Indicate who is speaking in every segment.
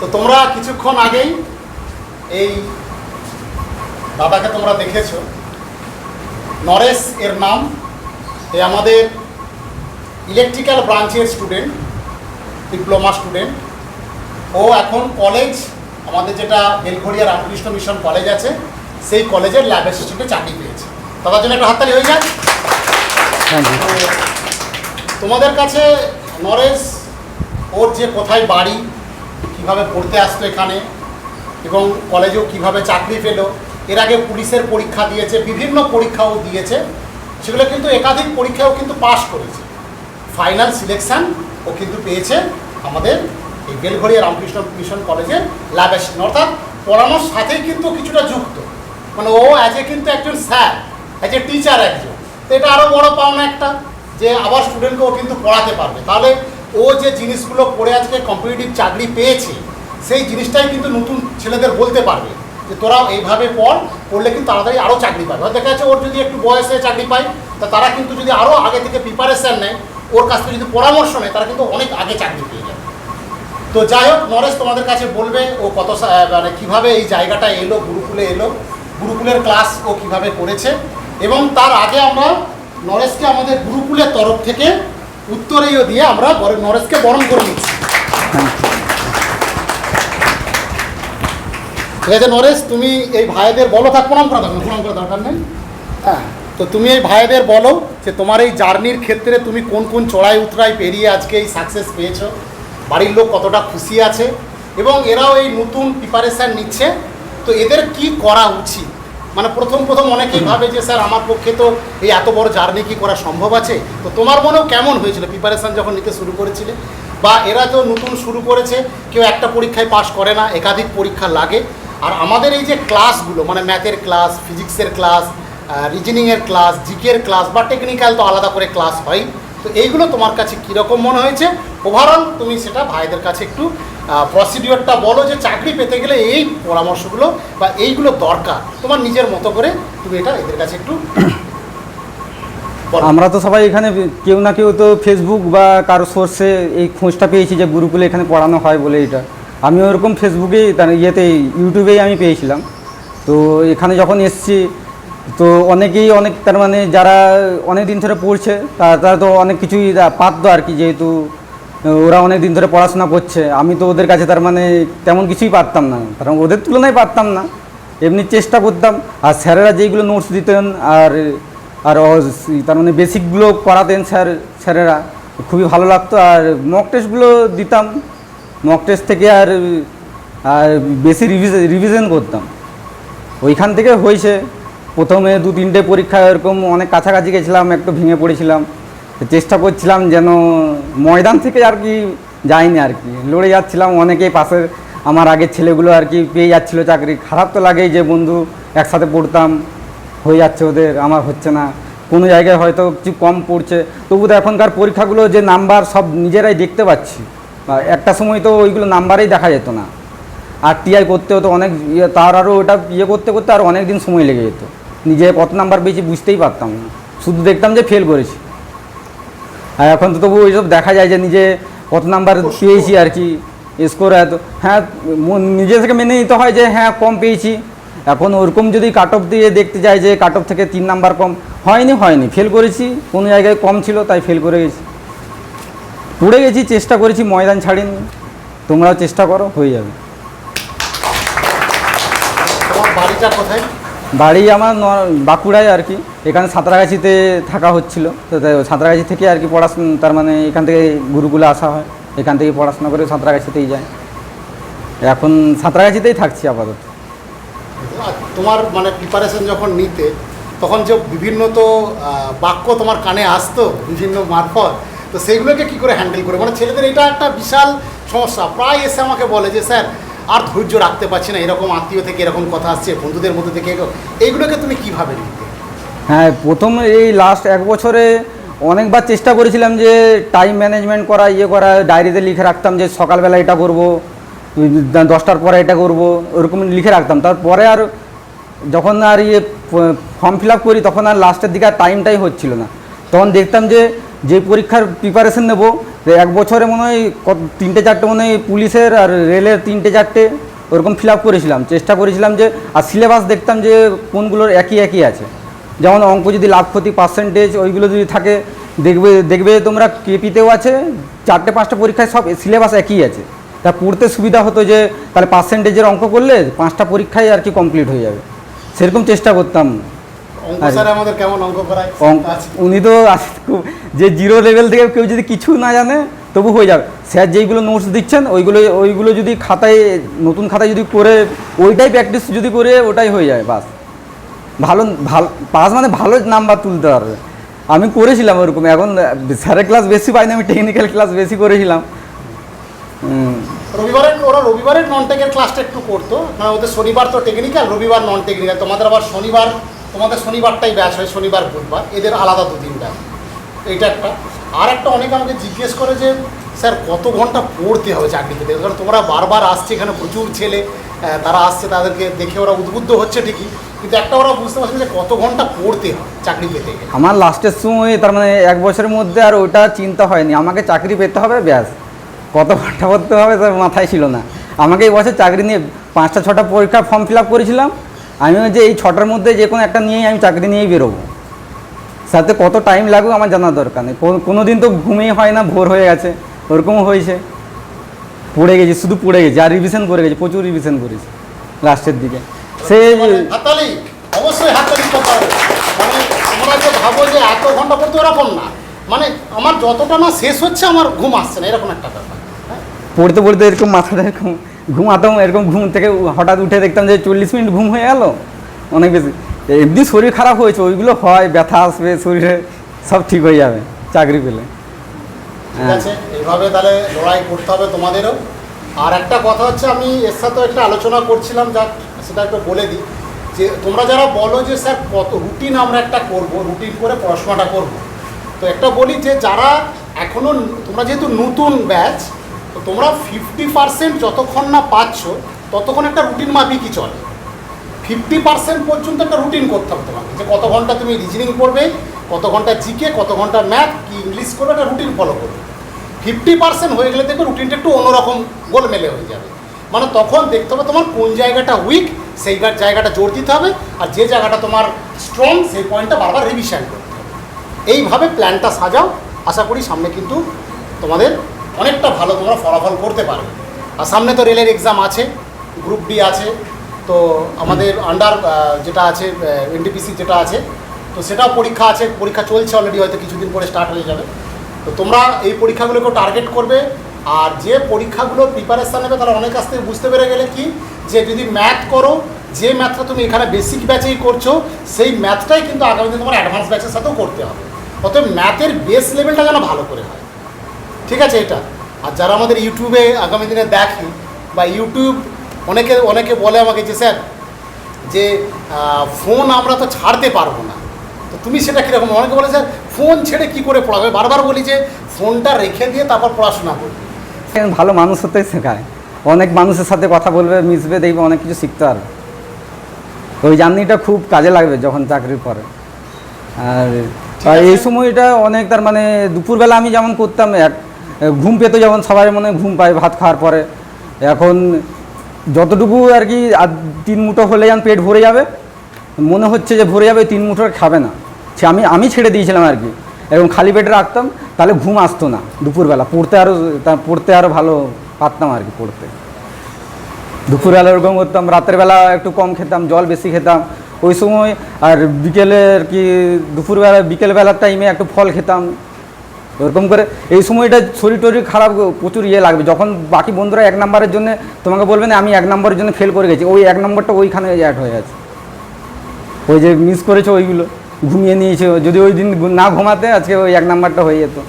Speaker 1: তো তোমরা কিছুক্ষণ আগেই এই দাদাকে তোমরা দেখেছ। নরেশ এর নাম। এ আমাদের ইলেকট্রিক্যাল ব্রাঞ্চের স্টুডেন্ট ডিপ্লোমা স্টুডেন্ট ও এখন কলেজ আমাদের যেটা বেলঘড়িয়া রামকৃষ্ণ মিশন কলেজ আছে সেই কলেজের ল্যাব অ্যাসিস্ট্যান্টে চাকরি পেয়েছে। তাদের জন্য একটা হাততালি হয়ে যায় তোমাদের কাছে নরেশ ওর যে কোথায় বাড়ি কীভাবে পড়তে আসতো এখানে এবং কলেজেও কীভাবে চাকরি পেল, এর আগে পুলিশের পরীক্ষা দিয়েছে, বিভিন্ন পরীক্ষাও দিয়েছে, সেগুলো কিন্তু একাধিক পরীক্ষাও কিন্তু পাশ করেছে। ফাইনাল সিলেকশন ও কিন্তু পেয়েছে আমাদের এই বেলঘড়িয়া রামকৃষ্ণ মিশন কলেজের ল্যাব অর্থাৎ পড়ানোর সাথেই কিন্তু কিছুটা যুক্ত। মানে ও অ্যাজ এ কিন্তু একজন স্যার অ্যাজ এ টিচার একজন। তো এটা আরও বড় পাওনা একটা যে আবার স্টুডেন্টকে ও কিন্তু পড়াতে পারবে। তাহলে ও যে জিনিসগুলো পড়ে আজকে কম্পিটিটিভ চাকরি পেয়েছে, সেই জিনিসটাই কিন্তু নতুন ছেলেদের বলতে পারবে যে তোরাও এইভাবে পড়, পড়লে কিন্তু তাড়াতাড়ি আরও চাকরি পাবে। দেখা যাচ্ছে ওর যদি একটু বয়সে চাকরি পায়, তা তারা কিন্তু যদি আরও আগে থেকে প্রিপারেশান নেয়, ওর কাছ থেকে যদি পরামর্শ নেয়, তারা কিন্তু অনেক আগে চাকরি পেয়ে যাবে। তো যাই হোক, নরেশ তোমাদের কাছে বলবে, ও কত মানে কীভাবে এই জায়গাটা এলো, গুরুকুলে এলো, গুরুকুলের ক্লাস ও কীভাবে করেছে। এবং তার আগে আমরা নরেশকে আমাদের গুরুকুলের তরফ থেকে উত্তরেও দিয়ে আমরা নরেশকে বরণ করে নিচ্ছি। ঠিক আছে, নরেশ, তুমি এই ভাইদের বলো, থাক, প্রণাম করা দরকার প্রণাম করা দরকার নেই। হ্যাঁ তো তুমি এই ভাইদের বলো যে তোমার এই জার্নির ক্ষেত্রে তুমি কোন কোন চড়াই উতরাই পেরিয়ে আজকে এই সাকসেস পেয়েছ, বাড়ির লোক কতটা খুশি আছে, এবং এরাও এই নতুন প্রিপারেশান নিচ্ছে, তো এদের কি করা উচিত? মানে প্রথম প্রথম অনেকেই ভাবে যে, স্যার, আমার পক্ষে তো এই এত বড় জার্নি কি করা সম্ভব আছে? তো তোমার মনেও কেমন হয়েছিল? প্রিপারেশান যখন নিতে শুরু করেছিলে? বা এরা তো নতুন শুরু করেছে, কেউ একটা পরীক্ষায় পাশ করে না, একাধিক পরীক্ষা লাগে। আর আমাদের এই যে ক্লাসগুলো মানে ম্যাথের ক্লাস ফিজিক্সের ক্লাস রিজনিংয়ের ক্লাস জিকের ক্লাস বা টেকনিক্যাল তো আলাদা করে ক্লাস হয়। তো এইগুলো তোমার কাছে কীরকম মনে হয়েছে? ওভারঅল তুমি সেটা ভাইদের কাছে একটু প্রসিডিওরটা বলো যে চাকরি পেতে গেলে এই পরামর্শগুলো বা এইগুলো দরকার। তোমার নিজের মতো করে তুমি এটা এদের কাছে একটু।
Speaker 2: আমরা তো সবাই এখানে কেউ না কেউ তো ফেসবুক বা কারও সোর্সে এই খোঁজটা পেয়েছি যে গুরুকুলে এখানে পড়ানো হয় বলে এটা। আমি ওরকম ফেসবুকেই তার ইয়েতে ইউটিউবেই আমি পেয়েছিলাম। তো এখানে যখন এসছি, তো অনেকেই অনেক, তার মানে যারা অনেক দিন ধরে পড়ছে তারা তো অনেক কিছুই পারতো আর কি যেহেতু ওরা অনেক দিন ধরে পড়াশোনা করছে। আমি তো ওদের কাছে তার মানে তেমন কিছুই পারতাম না। কারণ ওদের তুলনায় পারতাম না। এমনি চেষ্টা করতাম। আর স্যারেরা যেইগুলো নোটস দিতেন আর আর তার মানে বেসিকগুলো করাতেন স্যার, স্যারেরা, খুবই ভালো লাগতো। আর মক টেস্টগুলো দিতাম। মক টেস্ট থেকে আর আর বেশি রিভিশন রিভিশন করতাম। ওইখান থেকে হয়েছে। প্রথমে দু তিনটে পরীক্ষা এরকম অনেক কাছাকাছি গেছিলাম, একটু ভেঙে পড়েছিলাম। চেষ্টা করছিলাম যেন ময়দান থেকে আর কি যাইনি আর কি। লড়ে যাচ্ছিলাম, অনেকেই পাশের আমার আগের ছেলেগুলো আর কি পেয়ে যাচ্ছিল চাকরি। খারাপ তো লাগেই যে বন্ধু একসাথে পড়তাম, হয়ে যাচ্ছে ওদের, আমার হচ্ছে না। কোনো জায়গায় হয়তো কিছু কম পড়ছে। তবু তো এখনকার পরীক্ষাগুলো যে নাম্বার সব নিজেরাই দেখতে পাচ্ছি। একটা সময় তো ওইগুলো নাম্বারেই দেখা যেত না। আর টিআই করতে হতো অনেক ইয়ে তার আরও ওটা ইয়ে করতে করতে আর অনেক দিন সময় লেগে যেত। নিজে কত নাম্বার পেয়েছি বুঝতেই পারতাম না। শুধু দেখতাম যে ফেল করেছি। আর এখন তো তবু ওইসব দেখা যায় যে নিজে কত নাম্বার পেয়েছি আর কি স্কোর এত। হ্যাঁ নিজে থেকে মেনে নিতে হয় যে হ্যাঁ কম পেয়েছি। এখন ওরকম যদি কাট অফ দিয়ে দেখতে যাই যে কাট অফ থেকে তিন নাম্বার কম হয়নি হয়নি। ফেল করেছি কোনো জায়গায় কম ছিল তাই ফেল করে গেছি। পড়ে গেছি চেষ্টা করেছি ময়দান ছাড়িনি। তোমরাও চেষ্টা করো হয়ে যাবে।
Speaker 1: তোমার বাড়িটা কোথায়?
Speaker 2: বাড়ি আমার বাঁকুড়ায় আর কি। এখানে সাঁতরাগাছিতে থাকা হচ্ছিল। তো সাঁতরাগাছি থেকে আর কি পড়াশোনা, তার মানে এখান থেকে গুরুকুলে আসা হয়। এখান থেকে পড়াশোনা করে সাঁতরাগাছিতেই যায়। এখন সাঁতরাগাছিতেই থাকছি আপাতত।
Speaker 1: তোমার মানে প্রিপারেশন যখন নিতে, তখন যে বিভিন্ন তো বাক্য তোমার কানে আসতো, বিভিন্ন মারফত, তো সেইগুলোকে কি করে হ্যান্ডেল করে? মানে ছেলেদের এটা একটা বিশাল সমস্যা। প্রায় এসে আমাকে বলে যে, স্যার আর ধৈর্য রাখতে পারছি না, এরকম আত্মীয় থেকে এরকম কথা আসছে, বন্ধুদের মধ্যে থেকে এইগুলোকে তুমি কীভাবে নিতে
Speaker 2: হ্যাঁ প্রথম এই লাস্ট এক বছরে অনেকবার চেষ্টা করেছিলাম যে টাইম ম্যানেজমেন্ট করা ইয়ে করা ডায়েরিতে লিখে রাখতাম যে সকালবেলা এটা করব, দশটার পরে এটা করব, ওরকম লিখে রাখতাম। তারপরে আর যখন আর ইয়ে ফর্ম ফিল আপ করি, তখন আর লাস্টের দিকে আর টাইমটাই হচ্ছিল না। তখন দেখতাম যে যে পরীক্ষার প্রিপারেশন নেব এক বছরে মনে হয় কত, তিনটে চারটে মনে হয় পুলিশের আর রেলের তিনটে চারটে ওরকম ফিল আপ করেছিলাম। চেষ্টা করেছিলাম যে, আর সিলেবাস দেখতাম যে কোনগুলোর একই একই আছে। যেমন অঙ্ক যদি লাভ ক্ষতি পার্সেন্টেজ ওইগুলো যদি থাকে, দেখবে দেখবে তোমরা কেপিতেও আছে, চারটে পাঁচটা পরীক্ষায় সব সিলেবাস একই আছে। তা পড়তে সুবিধা হতো যে, তাহলে পার্সেন্টেজের অঙ্ক করলে পাঁচটা পরীক্ষায় আর কি কমপ্লিট হয়ে যাবে। সেরকম চেষ্টা করতাম। উনি তো যে জিরো লেভেল থেকে কেউ যদি কিছু না জানে তবু হয়ে যাবে। স্যার যেইগুলো নোটস দিচ্ছেন ওইগুলো ওইগুলো যদি খাতায় নতুন খাতায় যদি করে ওইটাই প্র্যাকটিস যদি করে ওটাই হয়ে যায় বাস। ভালো ভালো পাস মানে ভালো নাম্বার তুলতে পারবে। আমি করেছিলাম ওরকম। এখন স্যারের ক্লাস বেশি পাইনি আমি টেকনিক্যাল ক্লাস বেশি করেছিলাম।
Speaker 1: রবিবারের ওরা রবিবারের নন টেকের ক্লাসটা একটু করতো। মানে ওদের শনিবার তো টেকনিক্যাল রবিবার নন টেকনিক্যাল তোমাদের আবার শনিবার তোমাদের শনিবারটাই ব্যাচ হয়, শনিবার, বুধবার। এদের আলাদা দুদিন ব্যাচ এইটা একটা। আর একটা অনেকে আমাকে জিজ্ঞেস করে যে, স্যার, কত ঘণ্টা পড়তে হবে চাকরি পেতে কারণ তোমরা বারবার আসছে এখানে প্রচুর ছেলে তারা আসছে, তাদেরকে দেখে ওরা উদ্বুদ্ধ হচ্ছে ঠিকই। কিন্তু একটা ওরা বুঝতে পারছে যে কত ঘণ্টা পড়তে হয় চাকরি পেতে
Speaker 2: আমার লাস্টের সময় তার মানে এক বছরের মধ্যে আর ওটা চিন্তা হয়নি। আমাকে চাকরি পেতে হবে, ব্যাস। কত ঘণ্টা পড়তে হবে তার মাথায় ছিল না। আমাকে এই বছর চাকরি নিয়ে পাঁচটা, ছটা পরীক্ষার ফর্ম ফিল আপ করেছিলাম। আমিও যে এই ছটার মধ্যে যে কোনো একটা নিয়েই আমি চাকরি নিয়েই বেরোবো। সাথে কত টাইম লাগবে আমার জানার দরকার নেই। কোনো দিন তো ঘুমিয়ে হয় না ভোর হয়ে গেছে ওরকমও হয়েছে। পড়ে গেছি শুধু পড়ে গেছি আর রিভিশন করে গেছি প্রচুর রিভিশন করেছি লাস্টের দিকে। সে
Speaker 1: হাততালি অবশ্যই মানে আমরা যে ভাবো যে এত ঘণ্টা পড়তে ওরকম না। মানে আমার যতটা না শেষ হচ্ছে আমার ঘুম আসছে না এরকম একটা ব্যাপার?
Speaker 2: পড়তে পড়তে এরকম মাথাটা এরকম ঘুমাতাম, এরকম ঘুম থেকে হঠাৎ উঠে দেখতাম যে চল্লিশ মিনিট ঘুম হয়ে গেল। অনেক বেশি। এমনি শরীর খারাপ হয়েছে, ওইগুলো হয়, ব্যথা আসবে, শরীরে সব ঠিক হয়ে যাবে, চাকরি পেলে।
Speaker 1: ঠিক। আছে এইভাবে তাহলে লড়াই করতে হবে তোমাদেরও। আর একটা কথা হচ্ছে, আমি এর সাথেও একটা আলোচনা করছিলাম, যাক, সেটা একটু বলে দিই। যে তোমরা যারা বলো যে, স্যার, কত রুটিন আমরা একটা করব রুটিন করে পড়াশোনাটা করব। তো একটা বলি যে, যারা এখনও তোমরা যেহেতু নতুন ব্যাচ তো তোমরা ফিফটি পার্সেন্ট যতক্ষণ না পাচ্ছ, ততক্ষণ একটা রুটিন মাফিকই চলে। ফিফটি পার্সেন্ট পর্যন্ত একটা রুটিন করতে হবে তোমাকে। যে কত ঘণ্টা তুমি রিজনিং পড়বে, কত ঘণ্টা জিকে কত ঘণ্টা ম্যাথ কি ইংলিশ করবে, একটা রুটিন ফলো করবে। ফিফটি পার্সেন্ট হয়ে গেলে দেখবে রুটিনটা একটু অন্যরকম গোলমেলে হয়ে যাবে। মানে তখন দেখতে হবে তোমার কোন জায়গাটা উইক সেই জায়গাটা জোর দিতে হবে, আর যে জায়গাটা তোমার স্ট্রং সেই পয়েন্টটা বারবার রিভিশন করতে হবে। এইভাবে প্ল্যানটা সাজাও। আশা করি সামনে কিন্তু তোমাদের অনেকটা ভালো তোমরা ফলাফল করতে পারবে আর সামনে তো রেলের এক্সাম আছে গ্রুপ ডি আছে, তো আমাদের আন্ডার যেটা আছে এনটিপিসি যেটা আছে, তো সেটাও পরীক্ষা আছে, পরীক্ষা চলছে অলরেডি হয়তো কিছুদিন পরে স্টার্ট হয়ে যাবে। তো তোমরা এই পরীক্ষাগুলোকেও টার্গেট করবে, আর যে পরীক্ষাগুলো প্রিপারেশান নেবে, তারা অনেক কাছ থেকে বুঝতে পেরে গেলে কি, যে যদি ম্যাথ করো, যে ম্যাথটা তুমি এখানে বেসিক ব্যাচেই করছ, সেই ম্যাথটাই কিন্তু আগামী তোমার অ্যাডভান্স ব্যাচের সাথেও করতে হবে। অতএব ম্যাথের বেস লেভেলটা যেন ভালো করে হয়। ঠিক আছে এটা। আর যারা আমাদের ইউটিউবে আগামী দিনে দেখে বা ইউটিউব অনেকে অনেকে বলে আমাকে যে স্যার যে ফোন আমরা তো ছাড়তে পারব না। তো তুমি সেটা কীরকম? অনেকে বলে স্যার ফোন ছেড়ে কি করে পড়াবে বারবার বলি যে ফোনটা রেখে দিয়ে তারপর পড়াশোনা করবে
Speaker 2: ভালো মানুষ হতে শেখায়। অনেক মানুষের সাথে কথা বলবে মিশবে দেখবে অনেক কিছু শিখতে পারবে। ওই জার্নিটা খুব কাজে লাগবে যখন চাকরির পরে। আর। এই সময়টা অনেক তার মানে দুপুরবেলা আমি যেমন করতাম এক ঘুম পেতো যেমন সবাই মনে ঘুম পায়, ভাত খাওয়ার পরে। এখন যতটুকু আর কি আর তিন মুঠো হলে যেন পেট ভরে যাবে। মনে হচ্ছে যে ভরে যাবে, তিন মুঠো খাবে না। সে আমি আমি ছেড়ে দিয়েছিলাম আর কি। এবং খালি পেটে রাখতাম, তাহলে ঘুম আসতো না দুপুরবেলা। পড়তে আরও পড়তে আরও ভালো পারতাম আর কি পড়তে। দুপুরবেলা ওরকম করতাম রাতের বেলা একটু কম খেতাম, জল বেশি খেতাম। ওই সময় আর বিকেলে আর কি, দুপুরবেলা, বিকেলবেলার টাইমে একটু ফল খেতাম। ওরকম করে এই সময়টা শরীর টরীর খারাপ প্রচুর ইয়ে লাগবে। যখন বাকি বন্ধুরা এক নম্বরের জন্য তোমাকে বলবে না আমি এক নম্বরের জন্য ফেল করে গেছি। ওই এক নম্বরটা ওইখানে অ্যাড হয়ে আছে। ওই যে মিস করেছ ওইগুলো ঘুমিয়ে নিয়েছে। যদি ওই দিন না ঘুমাতে আজকে ওই এক নাম্বারটা হয়ে যেত।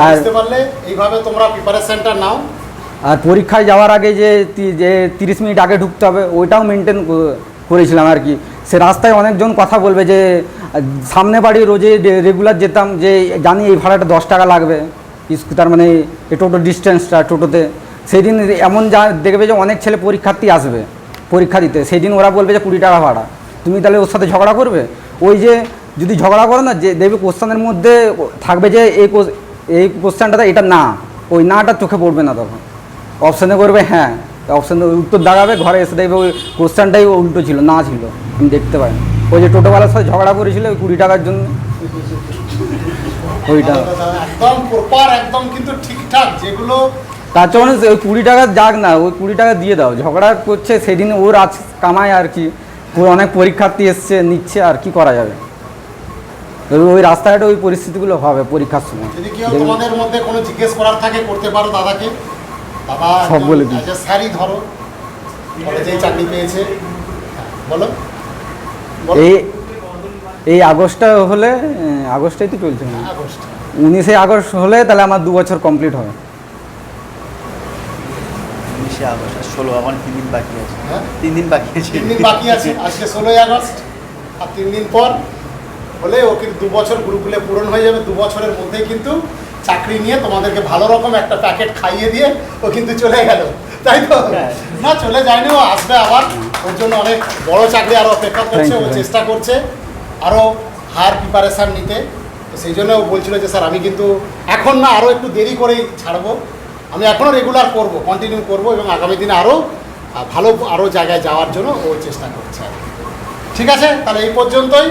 Speaker 2: আর-
Speaker 1: এইভাবে তোমরা প্রিপারেশনটা নাও।
Speaker 2: আর পরীক্ষায় যাওয়ার আগে যে যে তিরিশ মিনিট আগে ঢুকতে হবে ওইটাও মেনটেন করেছিলাম আর কি। সে রাস্তায় অনেকজন কথা বলবে যে সামনে বাড়ি রোজে রেগুলার যেতাম যে জানি এই ভাড়াটা দশ টাকা লাগবে। তার মানে টোটো ডিস্টেন্সটা টোটোতে। সেই দিন এমন যা দেখবে যে অনেক ছেলে পরীক্ষার্থী আসবে, পরীক্ষা দিতে। সেই দিন ওরা বলবে যে কুড়ি টাকা ভাড়া। তুমি তাহলে ওর সাথে ঝগড়া করবে? ওই যে যদি ঝগড়া করো না, যে দেখবে কোশ্চানের মধ্যে থাকবে যে এই এই কোশ্চেনটা এটা না। ওই নাটা চোখে পড়বে না তখন। অপশানে করবে হ্যাঁ। অপশানে উত্তর দাঁড়াবে, ঘরে এসে দেখবে ওই কোশ্চেনটাই উল্টো ছিল, না ছিল। আমি দেখতে পাই ওই যে টোটোওয়ালার সাথে ঝগড়া করেছিল ওই কুড়ি টাকার জন্য। ওইটা।
Speaker 1: একদম প্রপার একদম কিন্তু ঠিকঠাক যেগুলো
Speaker 2: তার জন্য ওই কুড়ি টাকা যাক না ওই কুড়ি টাকা দিয়ে দাও। ঝগড়া করছে সেদিন ওর আজ কামায় আর কি। অনেক পরীক্ষার্থী এসছে নিচ্ছে আর কি করা যাবে? ওই- ওই রাস্তাঘাটে ওই পরিস্থিতিগুলো হবে পরীক্ষার সময়।
Speaker 1: যদি কেউ তোমাদের মধ্যে কোনো জিজ্ঞেস করার থাকে করতে পারো দাদাকে। দাদা
Speaker 2: সব বলে দিই।
Speaker 1: স্যারই ধরো কলেজেই চাকরি পেয়েছে। বলো।
Speaker 2: এই এই আগস্টটা হলে আগস্টেই তো চলছে।
Speaker 1: আগস্ট।
Speaker 2: উনিশে আগস্ট হলে তাহলে আমার দু বছর কমপ্লিট হবে।
Speaker 3: উনিশে আগস্ট আর ষোলো আমার তিন দিন বাকি আছে।
Speaker 1: হ্যাঁ?
Speaker 3: তিন দিন বাকি আছে।
Speaker 1: তিন দিন বাকি আছে আজকে ষোলোই আগস্ট। আর তিন দিন পর হলে ও কিন্তু দু বছর গুরুকুলে পূরণ হয়ে যাবে। দু বছরের মধ্যেই কিন্তু চাকরি নিয়ে তোমাদেরকে ভালো রকম একটা প্যাকেট খাইয়ে দিয়ে ও কিন্তু চলে গেল। তাই তো?
Speaker 3: হ্যাঁ।
Speaker 1: না চলে যায়নি ও আসবে আবার। ওর জন্য অনেক বড় চাকরি আরও অপেক্ষা করছে ও. চেষ্টা করছে আরও হায়ার প্রিপারেশান নিতে। তো সেই জন্য ও বলছিল যে স্যার আমি কিন্তু এখন না আরও একটু দেরি করেই ছাড়বো। আমি এখনও রেগুলার করব কন্টিনিউ করব এবং আগামী দিনে আরও ভালো আরও জায়গায় যাওয়ার জন্য ও চেষ্টা করছে আর ঠিক আছে? তাহলে এই পর্যন্তই।